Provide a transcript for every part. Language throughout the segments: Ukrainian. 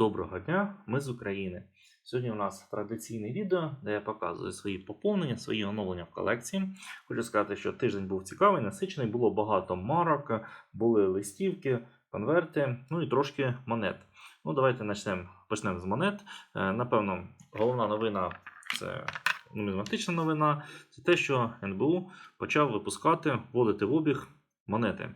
Доброго дня, ми з України. Сьогодні у нас традиційне відео, де я показую свої поповнення, свої оновлення в колекції. Хочу сказати, що тиждень був цікавий, насичений, було багато марок, були листівки, конверти, ну і трошки монет. Ну, давайте почнемо почнемо з монет. Е, Напевно, головна новина це нумізматична новина. Це те, що НБУ почав випускати, вводити в обіг монети.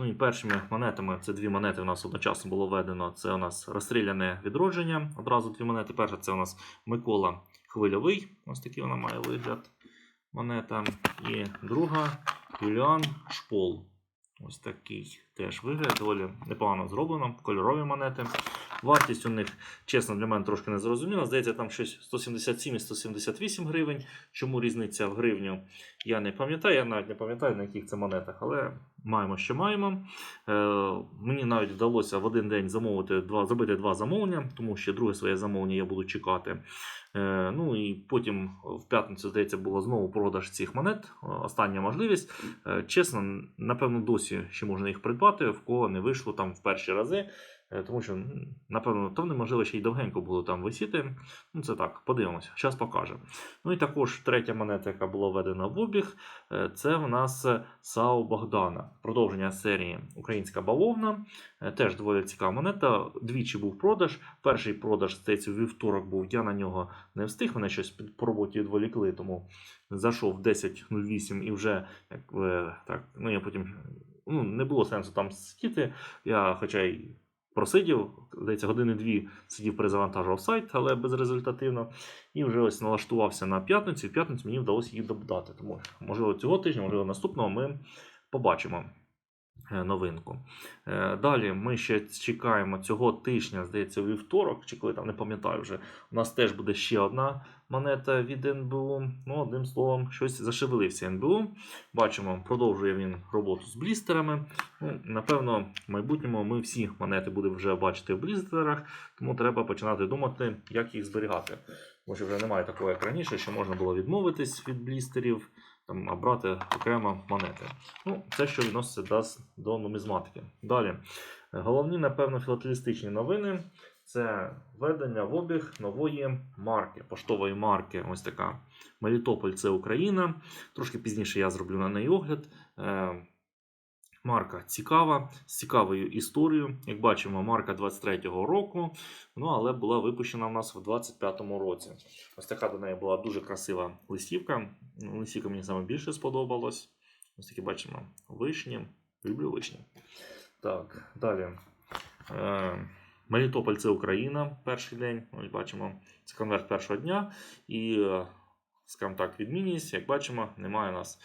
Ну і першими монетами це дві монети у нас одночасно було введено. Це у нас розстріляне відродження. Одразу дві монети. Перша це у нас Микола Хвильовий. Ось такий вона має вигляд. Монета. І друга Юліан Шпол. Ось такий теж вигляд, доволі непогано зроблено. Кольорові монети. Вартість у них, чесно, для мене трошки не зрозуміла. Здається, там щось 177 і 178 гривень. Чому різниця в гривню? Я не пам'ятаю, я навіть не пам'ятаю, на яких це монетах, але маємо, що маємо. Е, мені навіть вдалося в один день замовити два, зробити два замовлення, тому що друге своє замовлення я буду чекати. Е, ну і потім в п'ятницю, здається, було знову продаж цих монет. Е, Остання можливість. Е, чесно, напевно, досі ще можна їх придбати, в кого не вийшло там в перші рази. Е, Тому що, напевно, то неможливо ще й довгенько було там висіти. Ну, це так, подивимося, час покаже. Ну і також третя монета, яка була введена в обіг, е, це в нас САУ Богдана. Продовження серії Українська бавовна. Е, Теж доволі цікава монета. Двічі був продаж. Перший продаж, здається, вівторок був. Я на нього не встиг. Мене щось по роботі відволікли, тому зайшов 10.08 і вже як так, ну я потім ну, не було сенсу там сидіти. Я хоча й просидів, здається, години дві сидів, перезавантажував сайт, але безрезультативно. І вже ось налаштувався на п'ятницю. В п'ятницю мені вдалося її додати. Тому, можливо, цього тижня, можливо, наступного ми побачимо новинку. Е, Далі ми ще чекаємо цього тижня, здається, вівторок, чи коли там не пам'ятаю вже. У нас теж буде ще одна монета від НБУ. Ну, одним словом, щось зашевелився НБУ. Бачимо, продовжує він роботу з блістерами. Ну, напевно, в майбутньому ми всі монети будемо вже бачити в блістерах, тому треба починати думати, як їх зберігати. Тому вже немає такого, як раніше, що можна було відмовитись від блістерів, там, брати окремо монети. Ну, це що відноситься до, нумізматики. Далі. Е, Головні, напевно, філателістичні новини це введення в обіг нової марки, поштової марки. Ось така Мелітополь це Україна. Трошки пізніше я зроблю на неї огляд. Марка цікава, з цікавою історією. Як бачимо, марка 23-го року, ну але була випущена в нас в 25-му році. Ось така до неї була дуже красива листівка. Листівка мені саме більше сподобалась. Ось такі бачимо вишні. Люблю вишні. Так, далі. Е, Мелітополь це Україна. Перший день. Ось бачимо, це конверт першого дня. І, е, скажімо так, відмінність, як бачимо, немає у нас.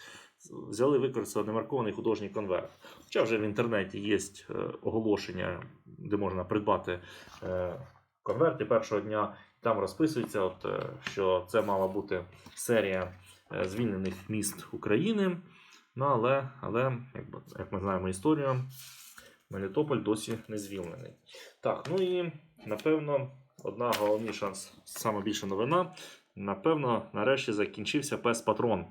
Взяли використали немаркований художній конверт. Хоча вже в інтернеті є е, оголошення, де можна придбати е, конверти першого дня. Там розписується, от, е, що це мала бути серія звільнених міст України. Ну, але, але як ми знаємо історію, Мелітополь досі не звільнений. Так, ну і напевно, одна головніша, саме більша новина. Напевно, нарешті закінчився пес Патрон. Е,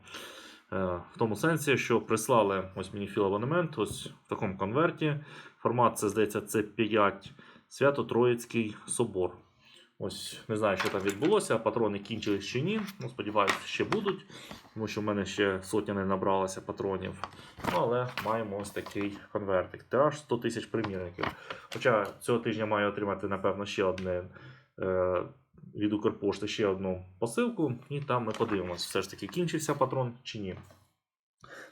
В тому сенсі, що прислали ось мені філабонемент, ось в такому конверті. Формат це, здається, це 5 Свято-Троїцький собор. Ось не знаю, що там відбулося. Патрони кінчились чи ні. Ну, сподіваюся, ще будуть, тому що в мене ще сотня не набралося патронів. Ну, але маємо ось такий конвертик. Тираж 100 тисяч примірників. Хоча цього тижня маю отримати, напевно, ще одне е, від Укрпошти ще одну посилку, і там ми подивимося, все ж таки кінчився патрон чи ні.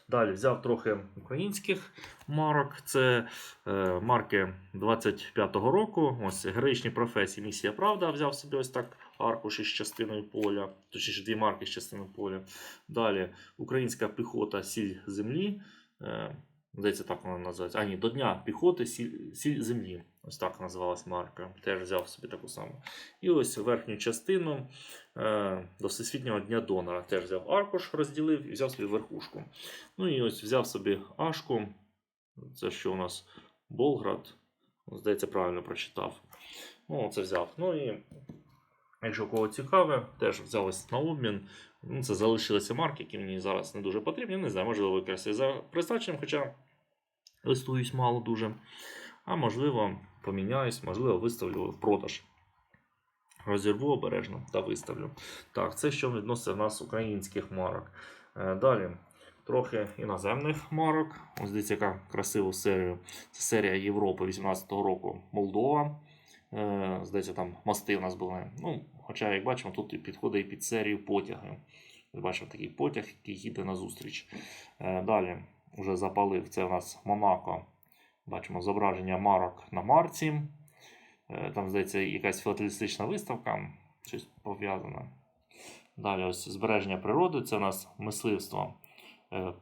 Далі взяв трохи українських марок. Це е, марки 25-го року. Ось героїчні професії. Місія Правда взяв собі ось так аркуш із частиною поля, точніше дві марки з частиною поля. Далі українська піхота сіль землі. Е, здається, так вона називається. А ні, до Дня піхоти сіль, сіль землі. Ось так називалась марка. Теж взяв собі таку саму. І ось верхню частину е, до Всесвітнього дня донора. Теж взяв аркуш, розділив і взяв собі верхушку. Ну і ось взяв собі Ашку. Це що у нас Болград. Здається, правильно прочитав. Ну, це взяв. Ну і якщо кого цікаве, теж взяв на обмін. Ну, це залишилися марки, які мені зараз не дуже потрібні. Не знаю, можливо, використаю за призначенням, хоча листуюсь мало дуже. А можливо, поміняюсь, можливо, виставлю в продаж. Розірву обережно та виставлю. Так, це що відноситься в нас українських марок. Е, Далі трохи іноземних марок. Ось дивіться, яка красива серія. Це серія Європи 18-го року Молдова. Е, Здається, там мости у нас були. Ну, хоча, як бачимо, тут підходить і під серію потяги. Бачимо такий потяг, який їде на зустріч. Е, Далі вже запалив. Це у нас Монако. Бачимо зображення марок на марці. Е, Там, здається, якась філателістична виставка, щось пов'язане. Далі ось збереження природи, це у нас мисливство. Е,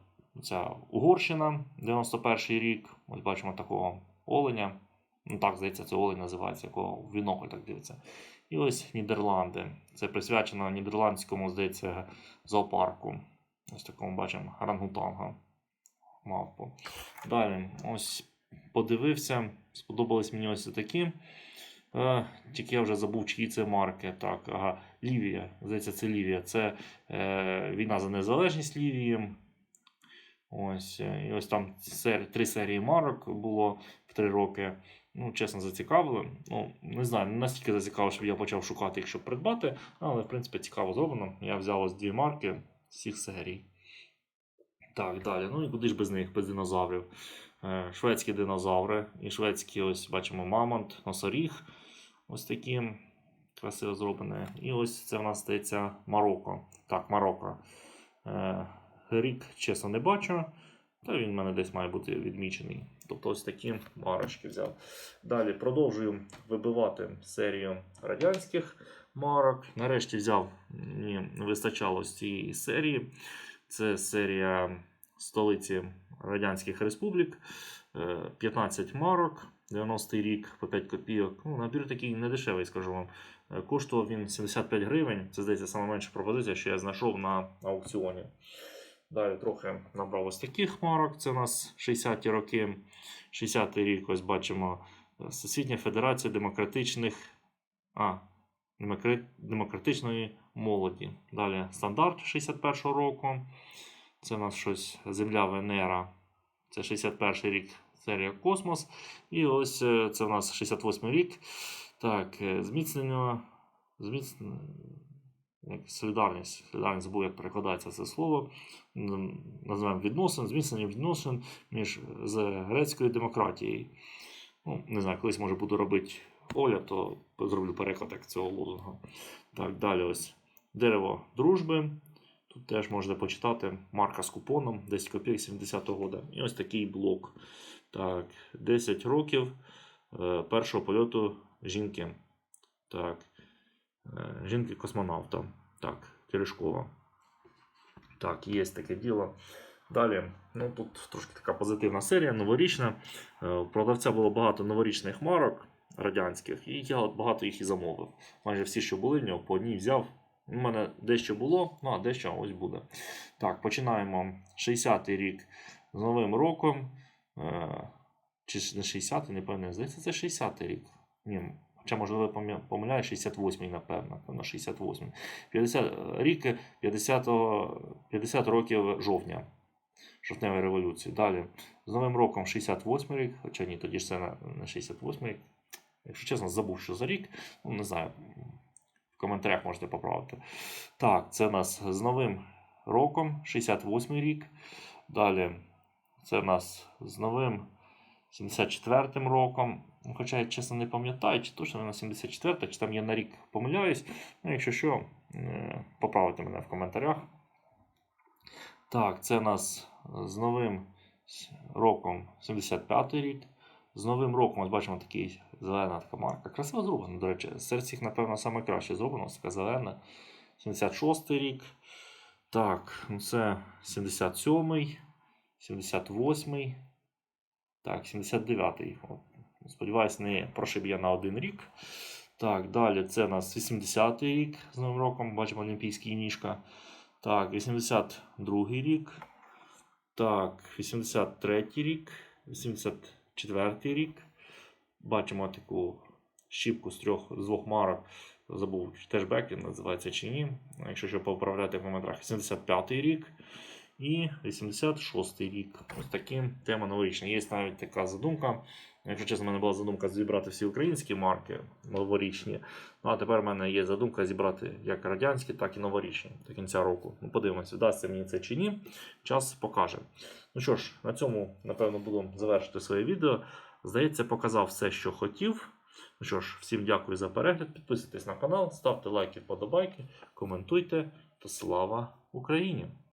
Ця Угорщина, 91 рік. Ось бачимо такого оленя. Ну так, здається, це олень називається, якого в бінокль так дивиться. І ось Нідерланди. Це присвячено нідерландському, здається, зоопарку. Ось такому бачимо рангутанга. Мавпу. Далі, ось подивився, сподобались мені ось такі. Е, тільки я вже забув, чиї це марки. Так, ага, Лівія. Здається, це Лівія. Це е, війна за незалежність Лівії. Ось, е, і ось там сер, три серії марок було в три роки. Ну, чесно, зацікавили. Ну, не знаю, не настільки зацікавило, щоб я почав шукати їх, щоб придбати, але в принципі цікаво зроблено. Я взяв ось дві марки з всіх серій. Так, далі. Ну і куди ж без них, без динозаврів. Е, Шведські динозаври. І шведські, ось бачимо, мамонт, носоріг. Ось такі красиво зроблені. І ось це в нас стається Марокко. Так, Марокко. Е, Рік, чесно, не бачу. Та він в мене десь має бути відмічений. Тобто ось такі марочки взяв. Далі продовжую вибивати серію радянських марок. Нарешті взяв, мені не вистачало з цієї серії. Це серія столиці Радянських Республік. Е, 15 марок, 90-й рік по 5 копійок. Ну, набір такий недешевий, скажу вам. Е, Коштував він 75 гривень. Це здається саме менша пропозиція, що я знайшов на аукціоні. Далі трохи набрав ось таких марок. Це у нас 60-ті роки. 60-й рік, ось бачимо е, Всесвітня Федерація демократичних. А, демократичної молоді. Далі стандарт 61-го року. Це у нас щось Земля Венера. Це 61-й рік серія Космос. І ось е, це у нас 68-й рік. Так, е, зміцнення. Зміцнення. Солідарність. Солідарність забув, як перекладається це слово. Називаємо відносин, зміцнення відносин між з грецькою демократією. Ну, не знаю, колись може буду робити огляд, то зроблю переклад як цього лозунгу. Так, далі ось дерево дружби. Тут теж можете почитати марка з купоном 10 копійок 70-го года. І ось такий блок. Так, 10 років е, першого польоту жінки. Так, жінки-космонавта. Так, Терешкова. Так, є таке діло. Далі, ну тут трошки така позитивна серія, новорічна. Е, У продавця було багато новорічних марок радянських, і я багато їх і замовив. Майже всі, що були в нього, по одній взяв. У мене дещо було, ну а дещо ось буде. Так, починаємо 60-й рік з Новим роком. Е, чи не 60-й, не певне. Здається, це 60-й рік. Ні, хоча, можливо, помиляю, 68-й, напевно. Напевно, 68-й. 50 рік 50, 50 років жовтня. Жовтневої революції. Далі. З Новим роком 68 рік, хоча ні, тоді ж це не не 68 рік. Якщо чесно, забув, що за рік. Ну, не знаю. В коментарях можете поправити. Так, це у нас з Новим роком, 68 рік. Далі, це в нас з новим 74 роком. Хоча я чесно не пам'ятаю, чи точно на 74, чи там я на рік помиляюсь. Ну, якщо що, е, поправте мене в коментарях. Так, це у нас з новим роком 75-й рік. З новим роком, ось бачимо такий зелена така марка. Красиво зроблена, до речі. Серед цих, напевно, саме краще зроблено, така зелена. 76-й рік. Так, ну це 77-й, 78-й. Так, 79-й. Сподіваюсь, не прошиб я на один рік. Так, далі це у нас 80-й рік з Новим роком. Бачимо Олімпійський ніжка. Так, 82-й рік. Так, 83-й рік, 84-й рік. Бачимо таку щіпку з трьох з двох марок. Забув, теж Беклін називається чи ні. Якщо що поправляти в коментарях, 85-й рік. і 86-й рік. Ось такі тема новорічна. Є навіть така задумка. Якщо чесно, в мене була задумка зібрати всі українські марки новорічні. Ну а тепер в мене є задумка зібрати як радянські, так і новорічні до кінця року. Ну, подивимося, вдасться мені це чи ні. Час покаже. Ну що ж, на цьому, напевно, буду завершити своє відео. Здається, показав все, що хотів. Ну що ж, всім дякую за перегляд. Підписуйтесь на канал, ставте лайки, вподобайки, коментуйте. Та слава Україні!